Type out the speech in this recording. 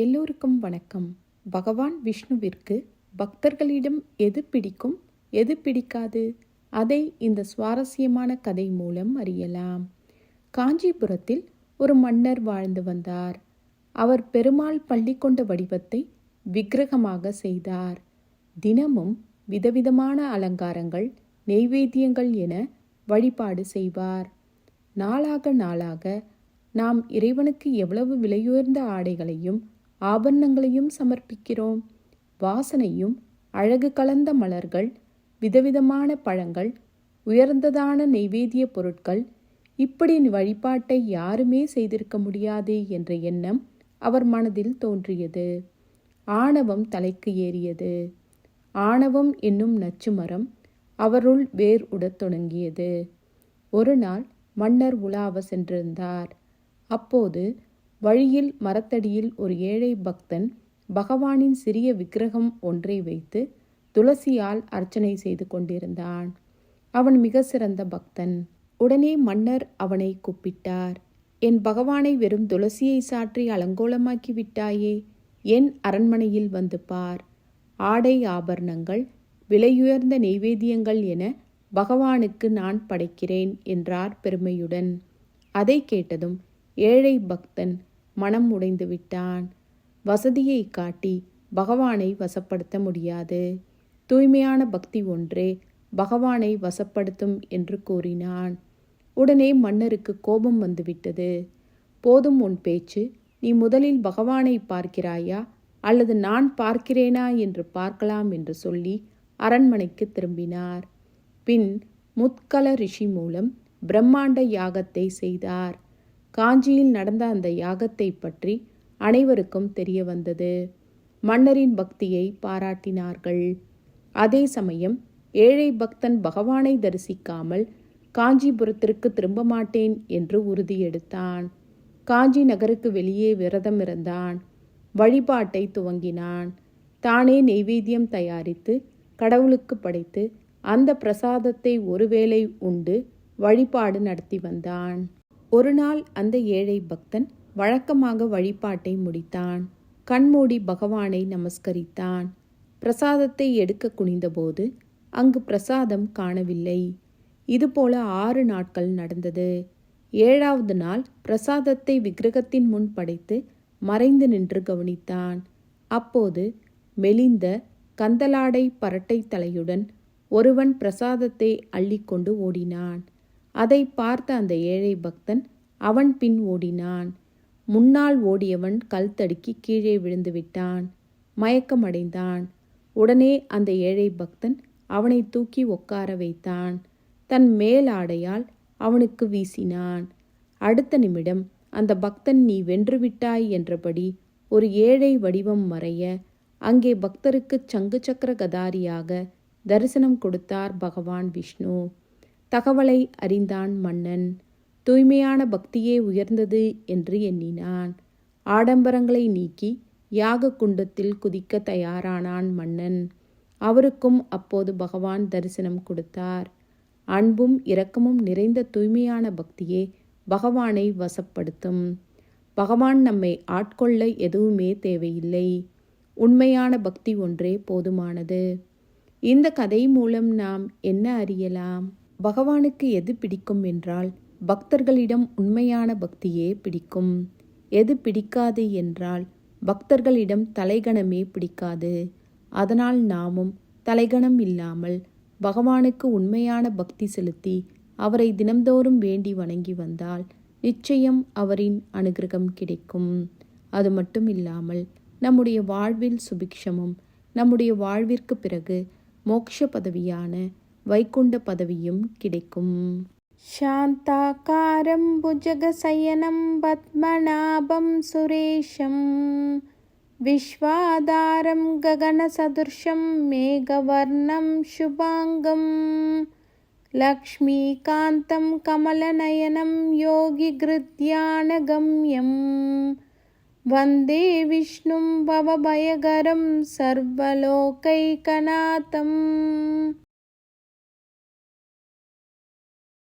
எல்லோருக்கும் வணக்கம். பகவான் விஷ்ணுவிற்கு பக்தர்களிடம் எது பிடிக்கும் எது பிடிக்காது? அதை இந்த சுவாரஸ்யமான கதை மூலம் அறியலாம். காஞ்சிபுரத்தில் ஒரு மன்னர் வாழ்ந்து வந்தார். அவர் பெருமாள் பள்ளி கொண்ட வடிவத்தை விக்கிரகமாக செய்தார். தினமும் விதவிதமான அலங்காரங்கள் நெய்வேத்தியங்கள் என வழிபாடு செய்வார். நாளாக நாளாக நாம் இறைவனுக்கு எவ்வளவு விலையுயர்ந்த ஆடைகளையும் ஆபரணங்களையும் சமர்ப்பிக்கிறோம். வாசனையும் அழகு கலந்த மலர்கள் விதவிதமான பழங்கள் உயர்ந்ததான நெய்வேதிய பொருட்கள் இப்படி வழிபாட்டை யாருமே செய்திருக்க முடியாதே என்ற எண்ணம் அவர் மனதில் தோன்றியது. ஆணவம் தலைக்கு ஏறியது. ஆணவம் என்னும் நச்சு மரம் அவருள் வேர் உடத் தொடங்கியது. ஒரு நாள் மன்னர் உலாவ சென்றிருந்தார். அப்போது வழியில் மரத்தடியில் ஒரு ஏழை பக்தன் பகவானின் சிறிய விக்கிரகம் ஒன்றை வைத்து துளசியால் அர்ச்சனை செய்து கொண்டிருந்தான். அவன் மிக சிறந்த பக்தன். உடனே மன்னர் அவனை கூப்பிட்டார். என் பகவானை வெறும் துளசியை சாற்றி அலங்கோலமாக்கி விட்டாயே? என் அரண்மனையில் வந்து பார். ஆடை ஆபரணங்கள் விலையுயர்ந்த நெய்வேத்தியங்கள் என பகவானுக்கு நான் படைக்கிறேன் என்றார் பெருமையுடன். அதை கேட்டதும் ஏழை பக்தன் மனம் உடைந்து விட்டான். வசதியை காட்டி பகவானை வசப்படுத்த முடியாது. தூய்மையான பக்தி ஒன்றே பகவானை வசப்படுத்தும் என்று கூறினான். உடனே மன்னருக்கு கோபம் வந்துவிட்டது. போதும் உன் பேச்சு நீ முதலில் பகவானை பார்க்கிறாயா அல்லது நான் பார்க்கிறேனா என்று பார்க்கலாம் என்று சொல்லி அரண்மனைக்கு திரும்பினார். பின் முத்கல ரிஷி மூலம் பிரம்மாண்ட யாகத்தை செய்தார். காஞ்சியில் நடந்த அந்த யாகத்தை பற்றி அனைவருக்கும் தெரிய வந்தது. மன்னரின் பக்தியை பாராட்டினார்கள். அதே சமயம் ஏழை பக்தன் பகவானை தரிசிக்காமல் காஞ்சிபுரத்திற்கு திரும்ப மாட்டேன் என்று உறுதியெடுத்தான். காஞ்சி நகருக்கு வெளியே விரதம் இருந்தான். வழிபாட்டை துவங்கினான். தானே நெய்வேத்தியம் தயாரித்து கடவுளுக்கு படைத்து அந்த பிரசாதத்தை ஒருவேளை உண்டு வழிபாடு நடத்தி வந்தான். ஒரு நாள் அந்த ஏழை பக்தன் வழக்கமாக வழிபாட்டை முடித்தான். கண்மூடி பகவானை நமஸ்கரித்தான். பிரசாதத்தை எடுக்க குனிந்தபோது அங்கு பிரசாதம் காணவில்லை. இதுபோல ஆறு நாட்கள் நடந்தது. ஏழாவது நாள் பிரசாதத்தை விக்கிரகத்தின் முன் படைத்து மறைந்து நின்று கவனித்தான். அப்போது மெலிந்த கந்தலாடை பரட்டை தலையுடன் ஒருவன் பிரசாதத்தை அள்ளிக்கொண்டு ஓடினான். அதை பார்த்த அந்த ஏழை பக்தன் அவன் பின் ஓடினான். முன்னால் ஓடியவன் கல் தடுக்கி கீழே விழுந்து விட்டான். மயக்கமடைந்தான் உடனே அந்த ஏழை பக்தன் அவனை தூக்கி உட்கார வைத்தான். தன் மேலாடையால் அவனுக்கு வீசினான். அடுத்த நிமிடம் அந்த பக்தன் நீ வென்றுவிட்டாய் என்றபடி ஒரு ஏழை வடிவம் மறைய அங்கே பக்தருக்கு சங்கு சக்கர கதாரியாக தரிசனம் கொடுத்தார் பகவான் விஷ்ணு. தகவலை அறிந்தான் மன்னன். தூய்மையான பக்தியே உயர்ந்தது என்று எண்ணினான். ஆடம்பரங்களை நீக்கி யாக குண்டத்தில் குதிக்க தயாரானான் மன்னன். அவருக்கும் அப்போது பகவான் தரிசனம் கொடுத்தார். அன்பும் இரக்கமும் நிறைந்த தூய்மையான பக்தியே பகவானை வசப்படுத்தும். பகவான் நம்மை ஆட்கொள்ள எதுவுமே தேவையில்லை. உண்மையான பக்தி ஒன்றே போதுமானது. இந்த கதை மூலம் நாம் என்ன அறியலாம்? பகவானுக்கு எது பிடிக்கும் என்றால் பக்தர்களிடம் உண்மையான பக்தியே பிடிக்கும். எது பிடிக்காது என்றால் பக்தர்களிடம் தலைகணமே பிடிக்காது. அதனால் நாமும் தலைகணம் இல்லாமல் பகவானுக்கு உண்மையான பக்தி செலுத்தி அவரை தினம்தோறும் வேண்டி வணங்கி வந்தால் நிச்சயம் அவரின் அனுகிரகம் கிடைக்கும். அது மட்டும் இல்லாமல் நம்முடைய வாழ்வில் சுபிக்ஷமும் நம்முடைய வாழ்விற்கு பிறகு மோட்ச பதவியான வைகுண்ட பதவியும் கிடைக்கும் शान्ताकारं भुजगशयनं पद्मनाभं सुरेशं विश्वाधारं गगनसदृशं मेघवर्णं शुभाङ्गं लक्ष्मीकान्तं कमलनयनं योगिगृध्यानगम्यं वन्दे विष्णुं भवभयगरं सर्वलोकैकनाथम्